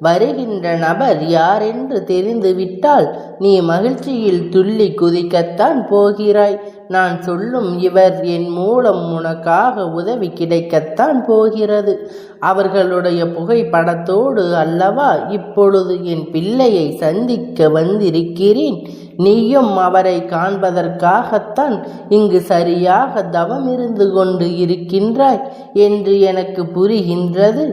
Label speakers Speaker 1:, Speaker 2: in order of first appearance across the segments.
Speaker 1: வருகின்ற நபர் யாரென்று தெரிந்துவிட்டால் நீ மகிழ்ச்சியில் துள்ளி குதிக்கத்தான் போகிறாய். நான் சொல்லும் இவர் என் மூலம் உனக்காக உதவி கிடைக்கத்தான் போகிறது. அவர்களுடைய புகைப்படத்தோடு அல்லவா இப்பொழுது என் பிள்ளையை சந்திக்க வந்திருக்கிறேன். நீயும் அவரை காண்பதற்காகத்தான் இங்கு சரியாக தவம் இருந்து கொண்டு இருக்கின்றாய் என்று எனக்கு புரிகின்றது.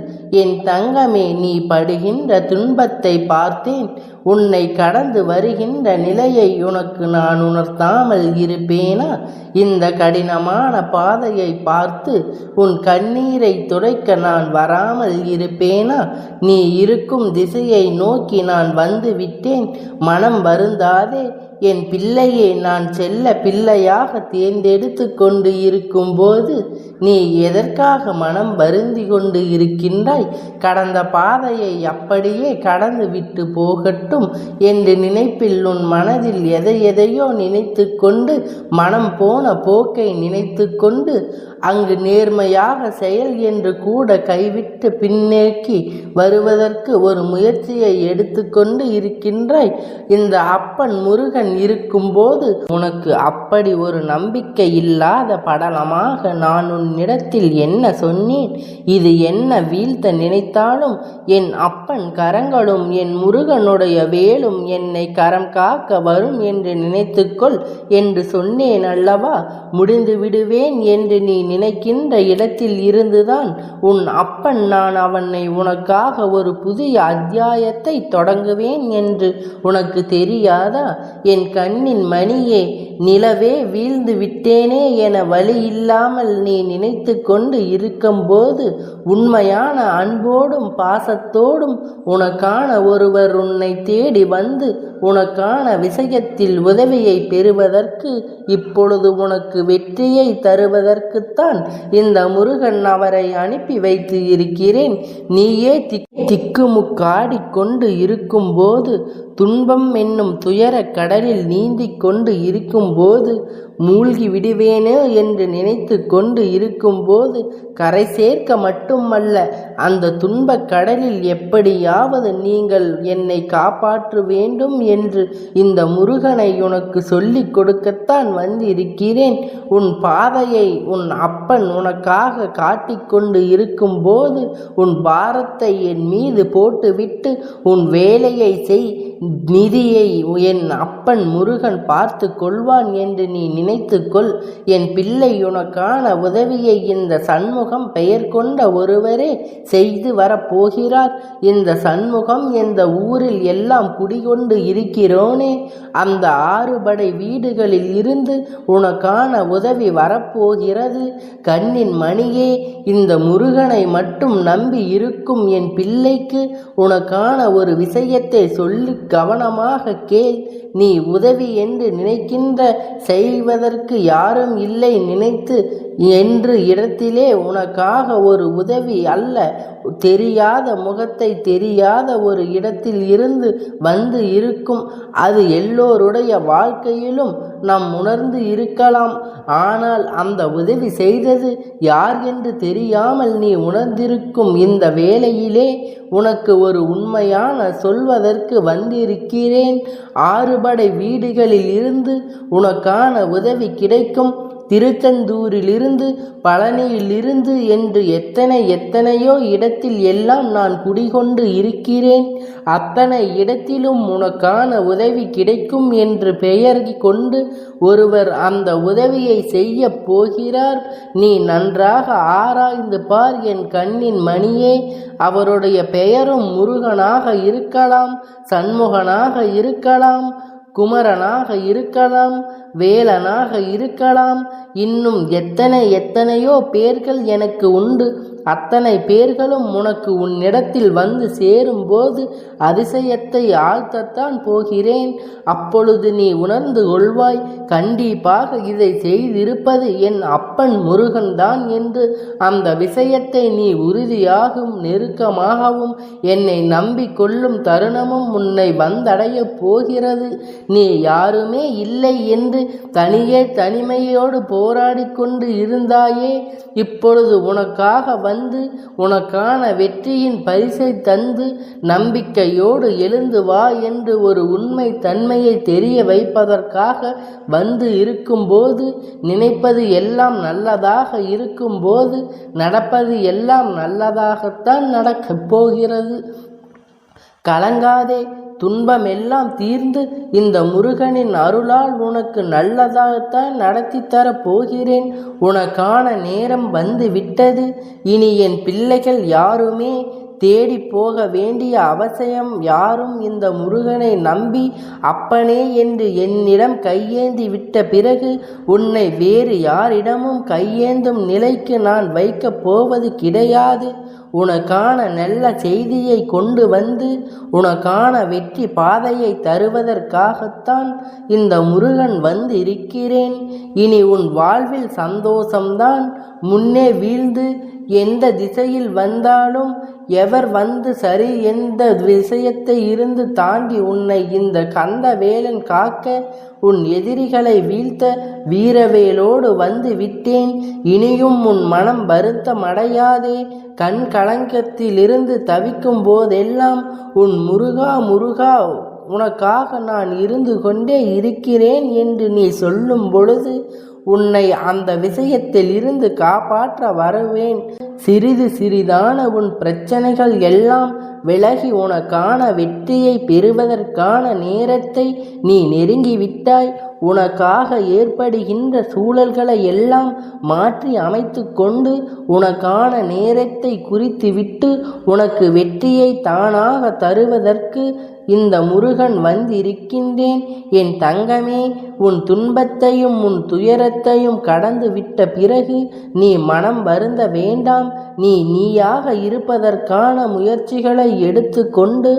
Speaker 1: என் தங்கமே நீ படுகின்ற துன்பத்தை பார்த்தேன். உன்னை கடந்து வருகின்ற நிலையை உனக்கு நான் உணர்த்தாமல் இருப்பேனா? இந்த கடினமான பாதையை பார்த்து உன் கண்ணீரை துடைக்க நான் வராமல் இருப்பேனா? நீ இருக்கும் திசையை நோக்கி நான் வந்து விட்டேன். மனம் வருந்தாதே. என் பிள்ளையே நான் செல்ல பிள்ளையாக தேர்ந்தெடுத்து கொண்டு இருக்கும்போது நீ எதற்காக மனம் வருந்தி கொண்டு இருக்கின்றாய்? கடந்த பாதையை அப்படியே கடந்து விட்டு போகட்டும் என்று நினைப்பில் உன் மனதில் எதை எதையோ நினைத்து கொண்டு மனம் போன போக்கை நினைத்து கொண்டு அங்கு நேர்மையாக செயல் என்று கூட கைவிட்டு பின்னேக்கி வருவதற்கு ஒரு முயற்சியை எடுத்துக்கொண்டு இருக்கின்றாய். இந்த அப்பன் முருகன் இருக்கும்போது உனக்கு அப்படி ஒரு நம்பிக்கை இல்லாத படலமாக நான் உன்னிடத்தில் என்ன சொன்னேன்? இது என்ன வீழ்த்த நினைத்தாலும் என் அப்பன் கரங்களும் என் முருகனுடைய வேலும் என்னை கரம் காக்க வரும் என்று நினைத்துக்கொள் என்று சொன்னேன் அல்லவா? முடிந்து விடுவேன் என்று நீ நினைக்கின்ற இடத்தில் இருந்துதான் உன் அப்பன் நான் அவனை உனக்காக ஒரு புதிய அத்தியாயத்தை தொடங்குவேன் என்று உனக்கு தெரியாதா? என் கண்ணின் மணியே நிலவே வீழ்ந்து விட்டேனே என வழி இல்லாமல் நீ நினைத்து கொண்டு இருக்கும்போது உண்மையான அன்போடும் பாசத்தோடும் உனக்கான ஒருவர் உன்னை தேடி வந்து உனக்கான விஷயத்தில் உதவியை பெறுவதற்கு இப்பொழுது உனக்கு வெற்றியை தருவதற்கு கொடுத்தான். இந்த முருகன் அவரை அனுப்பி வைத்து இருக்கிறேன். நீயே திக்குமுக்காடி கொண்டு இருக்கும்போது துன்பம் என்னும் துயரக் கடலில் நீந்திக் கொண்டு இருக்கும்போது மூழ்கி விடுவேனோ என்று நினைத்து கொண்டு இருக்கும்போது கரை சேர்க்க மட்டுமல்ல அந்த துன்பக் கடலில் எப்படியாவது நீங்கள் என்னை காப்பாற்ற வேண்டும் என்று இந்த முருகனை உனக்கு சொல்லிக் கொடுக்கத்தான் வந்திருக்கிறேன். உன் பாதையை உன் அப்பன் உனக்காக காட்டிக்கொண்டு இருக்கும்போது உன் பாரத்தை என் மீது போட்டுவிட்டு உன் வேலையை செய். நிதியை என் அப்பன் முருகன் பார்த்து கொள்வான் என்று நீ நினைத்துக்கொள். என் பிள்ளை உனக்கான உதவியை இந்த சண்முகம் பெயர் கொண்ட ஒருவரே செய்து வரப்போகிறார். இந்த சண்முகம் இந்த ஊரில் எல்லாம் குடிகொண்டு இருக்கிறோனே. அந்த ஆறுபடை வீடுகளில் இருந்து உனக்கான உதவி வரப்போகிறது. கண்ணின் மணியே இந்த முருகனை மட்டும் நம்பி இருக்கும் என் பிள்ளைக்கு உனக்கான ஒரு விஷயத்தை சொல்லி கவனமாக கேள். நீ உதவி என்று நினைக்கின்ற செய்வதற்கு யாரும் இல்லை நினைத்து என்று இடத்திலே உனக்காக ஒரு உதவி அல்ல. தெரியாத முகத்தை தெரியாத ஒரு இடத்தில் இருந்து வந்து இருக்கும். அது எல்லோருடைய வாழ்க்கையிலும் நாம் உணர்ந்து இருக்கலாம். ஆனால் அந்த உதவி செய்தது யார் என்று தெரியாமல் நீ உணர்ந்திருக்கும் இந்த வேளையிலே உனக்கு ஒரு உண்மையான சொல்வதற்கு வந்திருக்கிறேன். ஆறுபடை வீடுகளில் இருந்து உனக்கான உதவி கிடைக்கும். திருச்செந்தூரிலிருந்து பழனியிலிருந்து என்று எத்தனை எத்தனையோ இடத்தில் எல்லாம் நான் குடிகொண்டு இருக்கிறேன். அத்தனை இடத்திலும் உனக்கான உதவி கிடைக்கும் என்று பெயர் கொண்டு ஒருவர் அந்த உதவியை செய்ய போகிறார். நீ நன்றாக ஆராய்ந்து பார் என் கண்ணின் மணியே. அவருடைய பெயரும் முருகனாக இருக்கலாம் சண்முகனாக இருக்கலாம். குமரனாக இருக்கலாம் வேலனாக இருக்கலாம். இன்னும் எத்தனை எத்தனையோ பேர்கள் எனக்கு உண்டு. அத்தனை பேர்களும் உனக்கு உன்னிடத்தில் வந்து சேரும்போது அதிசயத்தை ஆழ்த்தத்தான் போகிறேன். அப்பொழுது நீ உணர்ந்து கொள்வாய் கண்டிப்பாக இதை செய்திருப்பது என் அப்பன் முருகன் தான் என்று. அந்த விஷயத்தை நீ உறுதியாகவும் நெருக்கமாகவும் என்னை நம்பிக்கொள்ளும் தருணமும் உன்னை வந்தடையப் போகிறது. நீ யாருமே இல்லை என்று தனியே தனிமையோடு போராடி கொண்டு இருந்தாயே. இப்பொழுது உனக்காக வந்து வந்து உனக்கான வெற்றியின் பரிசை தந்து நம்பிக்கையோடு எழுந்து வா என்று ஒரு உண்மை தன்மையை தெரிய வைப்பதற்காக வந்து இருக்கும்போது நினைப்பது எல்லாம் நல்லதாக இருக்கும்போது நடப்பது எல்லாம் நல்லதாகத்தான் நடக்கப் போகிறது. கலங்காதே துன்பமெல்லாம் தீர்ந்து இந்த முருகனின் அருளால் உனக்கு நல்லதாகத்தான் நடத்தி தரப் போகிறேன். உனக்கான நேரம் வந்து விட்டது இனி என் பிள்ளைகள் யாருமே தேடி போக வேண்டிய அவசியம் யாரும் இந்த முருகனை நம்பி அப்பனே என்று என்னிடம் கையேந்தி விட்ட பிறகு உன்னை வேறு யாரிடமும் கையேந்தும் நிலைக்கு நான் வைக்கப் போவது கிடையாது. உனக்கான நல்ல செய்தியை கொண்டு வந்து உனக்கான வெற்றி பாதையை தருவதற்காகத்தான் இந்த முருகன் வந்து இருக்கிறேன் இனி உன் வாழ்வில் சந்தோஷம்தான் முன்னே வீழ்ந்து எந்த திசையில் வந்தாலும் எவர் வந்து சரி எந்த விஷயத்தை இருந்து தாண்டி உன்னை இந்த கந்த வேலன் காக்க உன் எதிரிகளை வீழ்த்த வீரவேலோடு வந்து விட்டேன். இனியும் உன் மனம் வருத்தம் அடையாதே. கண் கலங்கத்திலிருந்து தவிக்கும் போதெல்லாம் உன் முருகா முருகா உனக்காக நான் இருந்து கொண்டே இருக்கிறேன் என்று நீ சொல்லும் பொழுது உன்னை அந்த விஷயத்தில் இருந்து காப்பாற்ற வருவேன். சிறிது சிறிதான உன் பிரச்சனைகள் எல்லாம் விலகி உனக்கான வெற்றியை பெறுவதற்கான நேரத்தை நீ நெருங்கிவிட்டாய். உனக்காக ஏற்படுகின்ற சூழல்களை எல்லாம் மாற்றி அமைத்து கொண்டு உனக்கான நேரத்தை குறித்துவிட்டு உனக்கு வெற்றியை தானாக தருவதற்கு இந்த முருகன் வந்திருக்கின்றேன். என் தங்கமே உன் துன்பத்தையும் உன் துயரத்தையும் கடந்து விட்ட பிறகு நீ மனம் வருந்த வேண்டாம். நீ நீயாக இருப்பதற்கான முயற்சிகளை எடுத்துக்கொண்டு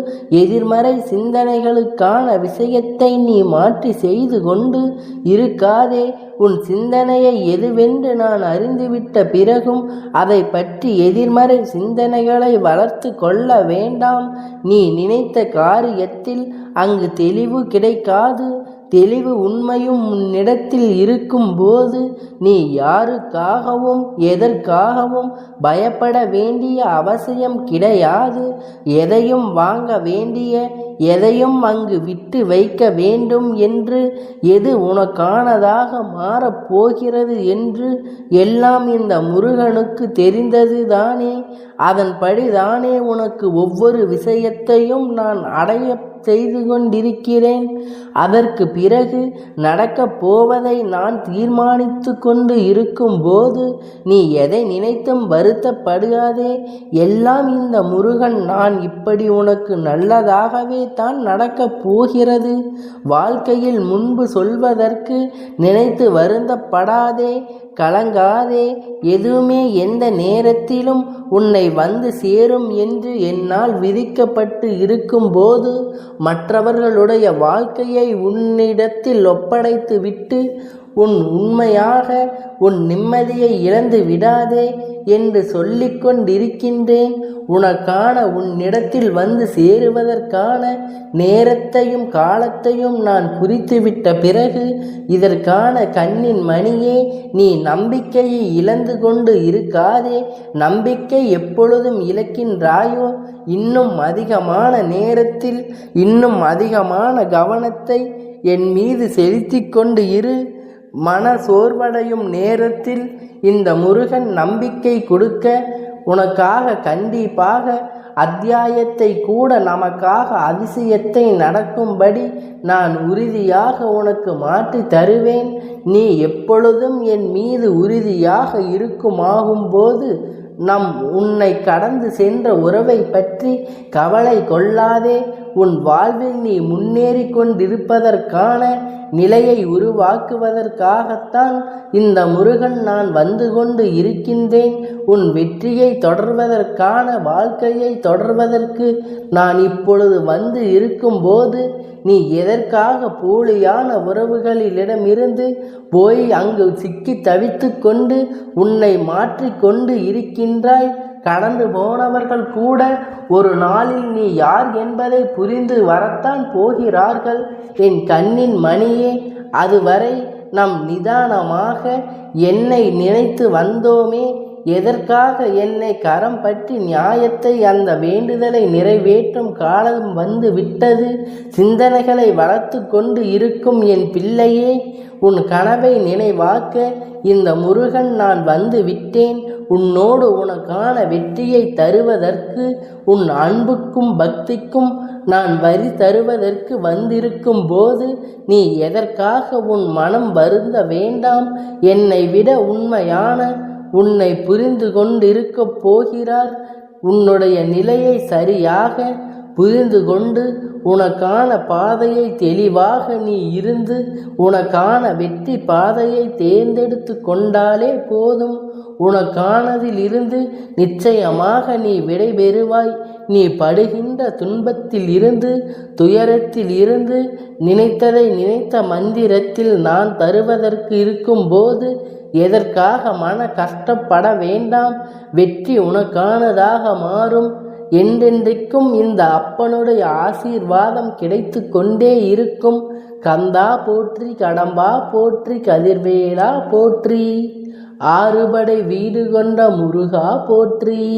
Speaker 1: எதிர்மறை சிந்தனைகளுக்கான விஷயத்தை நீ மாற்றி செய்து கொண்டு இருக்காதே. உன் சிந்தனையை எதுவென்று நான் அறிந்துவிட்ட பிறகும் அதை பற்றி எதிர்மறை சிந்தனைகளை வளர்த்து கொள்ள வேண்டாம். நீ நினைத்த காரியத்தில் அங்கு தெளிவு கிடைக்காது. தெளிவு உண்மையும் உன்னிடத்தில் இருக்கும் போது நீ யாருக்காகவும் எதற்காகவும் பயப்பட வேண்டிய அவசியம் கிடையாது. எதையும் வாங்க வேண்டிய எதையும் அங்கு விட்டு வைக்க வேண்டும் என்று எது உனக்கானதாக மாறப்போகிறது என்று எல்லாம் இந்த முருகனுக்கு தெரிந்தது தானே. அதன்படி தானே உனக்கு ஒவ்வொரு விஷயத்தையும் நான் அடைய செய்து கொண்டிருக்கிறேன். அதற்கு பிறகு நடக்கப் போவதை நான் தீர்மானித்து கொண்டு இருக்கும்போது நீ எதை நினைத்தும் வருத்தப்படுகாதே. எல்லாம் இந்த முருகன் நான் இப்படி உனக்கு நல்லதாகவே தான் நடக்கப் போகிறது. வாழ்க்கையில் முன்பு சொல்வதற்கு நினைத்து வருந்தப்படாதே கலங்காதே. எதுவுமே எந்த நேரத்திலும் உன்னை வந்து சேரும் என்று என்னால் விதிக்கப்பட்டு இருக்கும்போது மற்றவர்களுடைய வாழ்க்கையை உன்னிடத்தில் ஒப்படைத்து விட்டு உன் உண்மையாக உன் நிம்மதியை இழந்து விடாதே என்று சொல்லிக் கொண்டிருக்கின்றேன் உனக்கான உன்னிடத்தில் வந்து சேருவதற்கான நேரத்தையும் காலத்தையும் நான் குறித்துவிட்ட பிறகு இதற்கான கண்ணின் மணியே நீ நம்பிக்கையை இழந்து கொண்டு இருக்காதே. நம்பிக்கை எப்பொழுதும் இழக்கின்றாயோ? இன்னும் அதிகமான நேரத்தில் இன்னும் அதிகமான கவனத்தை என் மீது செலுத்தி கொண்டு இரு. மன சோர்வடையும் நேரத்தில் இந்த முருகன் நம்பிக்கை கொடுக்க உனக்காக கண்டிப்பாக அத்தியாயத்தை கூட நமக்காக அதிசயத்தை நடக்கும்படி நான் உறுதியாக உனக்கு மாற்றி தருவேன். நீ எப்பொழுதும் என் மீது உறுதியாக இருக்குமாகும்போது நம் உன்னை கடந்து சென்ற உறவை பற்றி கவலை கொள்ளாதே. உன் வாழ்வில் நீ முன்னேறி கொண்டிருப்பதற்கான நிலையை உருவாக்குவதற்காகத்தான் இந்த முருகன் நான் வந்து கொண்டு இருக்கின்றேன். உன் வெற்றியை தொடர்வதற்கான வாழ்க்கையை தொடர்வதற்கு நான் இப்பொழுது வந்து இருக்கும்போது நீ எதற்காக போலியான உறவுகளிடமிருந்து போய் அங்கு சிக்கி தவித்து கொண்டு உன்னை மாற்றிக்கொண்டு இருக்கின்றாய்? கடந்து போனவர்கள் கூட ஒரு நாளில் நீ யார் என்பதை புரிந்து வரத்தான் போகிறார்கள். என் கண்ணின் மணியே அதுவரை நம் நிதானமாக என்னை நினைத்து வந்தோமே எதற்காக என்னை கரம் பற்றி நியாயத்தை அந்த வேண்டுதலை நிறைவேற்றும் காலம் வந்து விட்டது? சிந்தனைகளை வளர்த்து கொண்டு இருக்கும் என் பிள்ளையே உன் கனவை நினைவாக்க இந்த முருகன் நான் வந்து விட்டேன். உன்னோடு உனக்கான வெற்றியை தருவதற்கு உன் அன்புக்கும் பக்திக்கும் நான் வரி தருவதற்கு வந்திருக்கும் போது நீ எதற்காக உன் மனம் வருந்த வேண்டாம்? என்னை விட உண்மையான உன்னை புரிந்து கொண்டிருக்கப் போகிறார். உன்னுடைய நிலையை சரியாக புரிந்து கொண்டு உனக்கான பாதையை தெளிவாக நீ இருந்து உனக்கான வெற்றி பாதையை தேர்ந்தெடுத்து கொண்டாலே போதும். உனக்கானதிலிருந்து நிச்சயமாக நீ விடைபெறுவாய். நீ படுகின்ற துன்பத்தில் இருந்து துயரத்தில் இருந்து நினைத்ததை நினைத்த மந்திரத்தில் நான் தருவதற்கு இருக்கும்போது எதற்காக மன கஷ்டப்பட வேண்டாம்? வெற்றி உனக்கானதாக மாறும். என்றென்றைக்கும் இந்த அப்பனுடைய ஆசீர்வாதம் கிடைத்து கொண்டே இருக்கும். கந்தா போற்றி கடம்பா போற்றி கதிர்வேலா போற்றி. ஆறுபடை வீடு கொண்ட முருகா போற்றி.